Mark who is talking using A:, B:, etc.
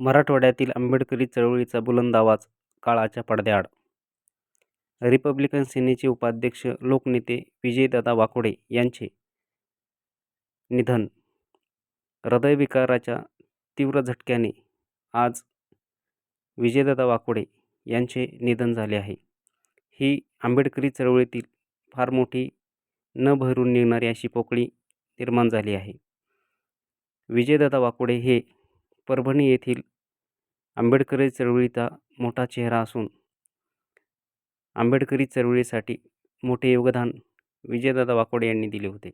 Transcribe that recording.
A: मराठवाड्यातील आंबेडकरी चळवळीचा बुलंद आवाज काळाच्या पडद्याआड. रिपब्लिकन सेनेचे उपाध्यक्ष लोकनेते विजयदादा वाकोडे यांचे निधन. हृदयविकाराच्या तीव्र झटक्याने आज विजयदादा वाकोडे यांचे निधन झाले आहे. ही आंबेडकरी चळवळीतील फार मोठी न भरून निघणारी अशी पोकळी निर्माण झाली आहे. विजयदादा वाकोडे हे परभणी येथील आंबेडकरी चळवळीचा मोठा चेहरा असून आंबेडकरी चळवळीसाठी मोठे योगदान विजयदादा वाकोडे यांनी दिले होते.